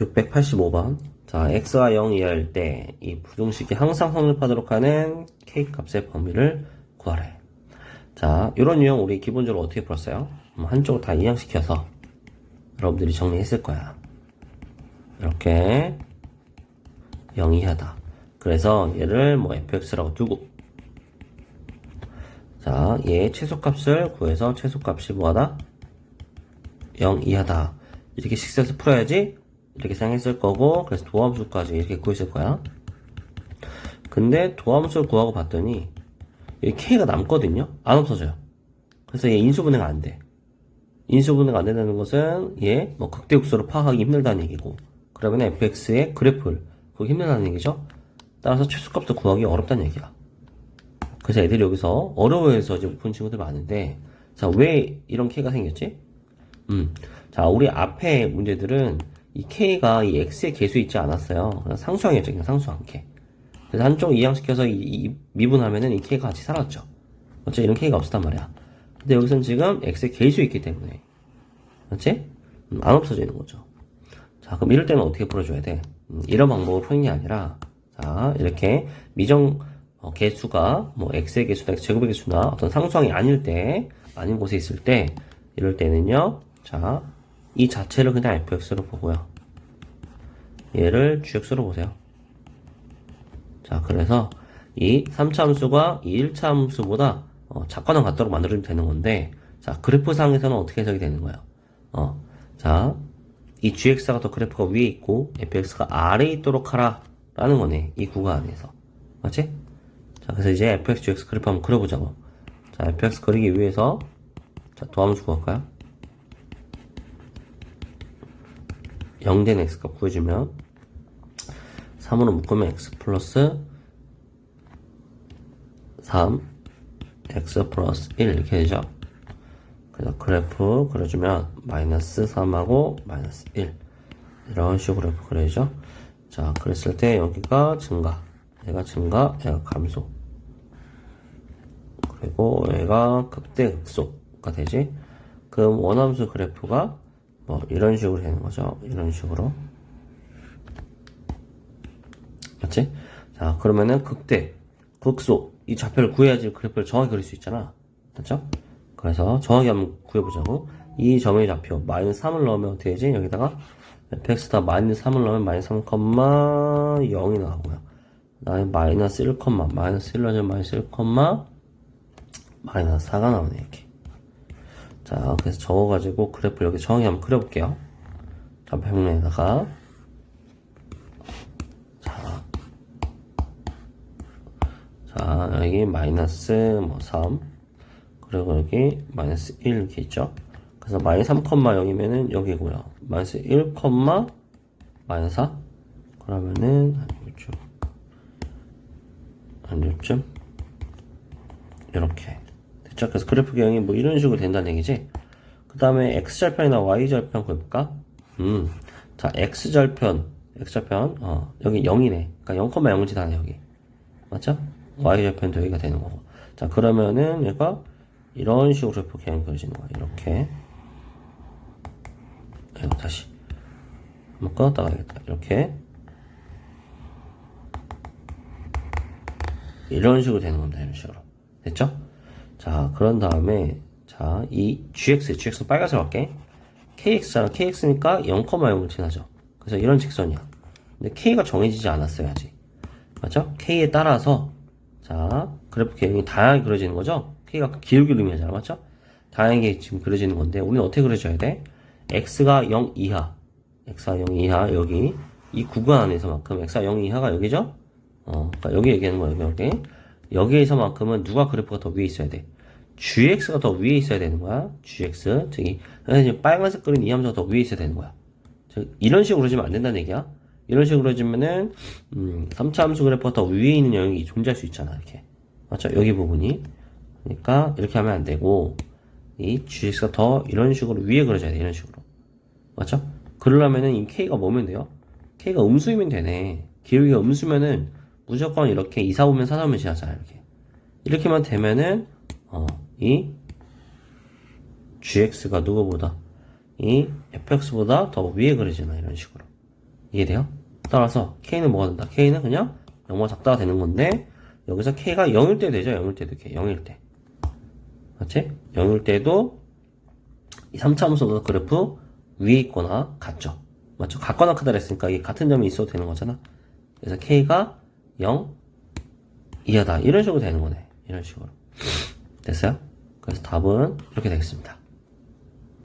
685번. 자, x가 0 이하일 때이 부등식이 항상 성립하도록 하는 k 값의 범위를 구하래. 자, 이런 유형 우리 기본적으로 어떻게 풀었어요? 음, 한쪽을 다 이항시켜서 여러분들이 정리했을 거야. 이렇게 0 이 하다. 그래서 얘를 뭐 fx라고 두고 자, 얘 최소값을 구해서 최소값이 뭐하다? 0 이하다. 이렇게 식세서 풀어야지 이렇게 생각했을 거고 그래서 도함수까지 이렇게 구했을 거야. 근데 도함수를 구하고 봤더니 이 k가 남거든요. 안 없어져요. 그래서 얘 인수분해가 안 돼. 인수분해가 안 된다는 것은 얘 뭐 극대국수로 파악하기 힘들다는 얘기고 그러면 fx의 그래프를 보기 힘들다는 얘기죠. 따라서 최소값도 구하기 어렵다는 얘기야. 그래서 애들이 여기서 어려워해서 이제 푼 친구들 많은데 자 왜 이런 k가 생겼지? 음, 자 우리 앞에 문제들은 이 k가 이 x의 개수 있지 않았어요. 그냥 상수항이었죠, 그냥 상수항 k. 그래서 한쪽 이항시켜서 이, 이 미분하면은 이 k가 같이 사라졌죠. 어째 이런 k가 없었단 말이야. 근데 여기서는 지금 x의 개수 있기 때문에, 그렇지? 음, 안 없어지는 거죠. 자, 그럼 이럴 때는 어떻게 풀어줘야 돼? 음, 이런 방법으로 푸는 게 아니라, 자, 이렇게 미정 어, 개수가 뭐 x의 개수나 제곱의 개수나 어떤 상수항이 아닐 때, 아닌 곳에 있을 때, 이럴 때는요, 자, 이 자체를 그냥 fx로 보고요. 얘를 gx로 보세요. 자, 그래서 이 3차 함수가 이 1차 함수보다 어, 작거나 같도록 만들어주면 되는 건데, 자, 그래프상에서는 어떻게 해석이 되는 거예요? 어, 자, 이 gx가 더 그래프가 위에 있고, fx가 아래에 있도록 하라. 라는 거네. 이 구간 안에서. 맞지? 자, 그래서 이제 fx, gx 그래프 한번 그려보자고. 자, fx 그리기 위해서, 자, 도함수 구할까요? 0된 x값 구해주면 3으로 묶으면 x 플러스 3 x 플러스 1 이렇게 되죠. 그래서 그래프 그려주면 마이너스 3하고 마이너스 1 이런 식으로 그래프 그려야죠. 자 그랬을 때 여기가 증가 얘가 증가 얘가 감소. 그리고 얘가 극대 극소가 되지. 그럼 원함수 그래프가 뭐 이런 식으로 되는 거죠. 이런 식으로. 맞지? 자, 그러면은 극대, 극소 이 좌표를 구해야지 그래프를 정확히 그릴 수 있잖아. 맞죠? 그래서 정확히 한번 구해보자고. 이 점의 좌표 마이너스 3을 넣으면 어떻게 되지? 여기다가 fx다 마이너스 3을 넣으면 마이너스 3,0이 나오고요. 그다음에 마이너스 1, 마이너스 1 넣으면 마이너스 1, 마이너스 4가 나오네 이렇게. 자, 그래서 적어가지고 그래프를 여기 정확히 한번 그려볼게요. 좌표평면에다가. 자, 자 여기 마이너스 뭐 3, 그리고 여기 마이너스 1 이렇게 있죠. 그래서 마이너스 3,0이면은 여기고요. 마이너스 1, 마이너스 4 그러면은 한 요쯤. 한 요쯤? 이렇게 됐죠? 그래서 그래프 기형이 뭐 이런 식으로 된다는 얘기지. 그 다음에 x절편이나 y절편 구해볼까? 음, 자 x절편, x절편, 어 여기 0이네. 그러니까 0,0을 지나네 여기. 맞죠? y절편도 여기가 되는 거고. 자 그러면은 얘가 이런 식으로 그래프 기형이 그려지는 거야. 이렇게. 이거 다시 한번 꺼놨다 가 야겠다. 이렇게. 이런 식으로 되는 겁니다. 이런 식으로. 됐죠? 자, 그런 다음에, 자, 이 gx, gx 빨간색 할게. kx랑 kx니까 0,0을 지나죠. 그래서 이런 직선이야. 근데 k가 정해지지 않았어요, 아직. 맞죠? k에 따라서, 자, 그래프 개형이 다양하게 그려지는 거죠? k가 기울기를 의미하잖아, 맞죠? 다양하게 지금 그려지는 건데, 우리는 어떻게 그려줘야 돼? x가 0 이하, x가 0 이하, 여기, 이 구간 안에서만큼, x가 0 이하가 여기죠? 어, 그러니까 여기 얘기하는 거예요, 여기. 여기에서만큼은 누가 그래프가 더 위에 있어야 돼? Gx가 더 위에 있어야 되는 거야. gx. 저기, 빨간색 그린 이 함수가 더 위에 있어야 되는 거야. 즉, 이런 식으로 그려지면 안 된다는 얘기야. 이런 식으로 그려지면은, 음, 3차 함수 그래프가 더 위에 있는 영역이 존재할 수 있잖아, 이렇게. 맞죠? 여기 부분이. 그러니까, 이렇게 하면 안 되고, 이 gx가 더 이런 식으로 위에 그려져야 돼, 이런 식으로. 맞죠? 그러려면은 이 k가 뭐면 돼요? k가 음수이면 되네. 기울기가 음수면은, 무조건 이렇게 2, 4, 5면 4, 4면 지나잖아, 이렇게. 이렇게만 되면은, 어, 이 gx가 누구보다 이 fx보다 더 위에 그려지나 이런 식으로 이해돼요? 따라서 K는 뭐가 된다? K는 그냥 0보다 작다가 되는 건데 여기서 K가 0일 때 되죠? 0일 때도 이렇게 0일 때 맞지? 0일 때도 이 3차 함수 그래프 위에 있거나 같죠? 맞죠? 같거나 크다 그랬으니까 이게 같은 점이 있어도 되는 거잖아 그래서 K가 0 이하다 이런 식으로 되는 거네 이런 식으로 됐어요? 그래서 답은 이렇게 되겠습니다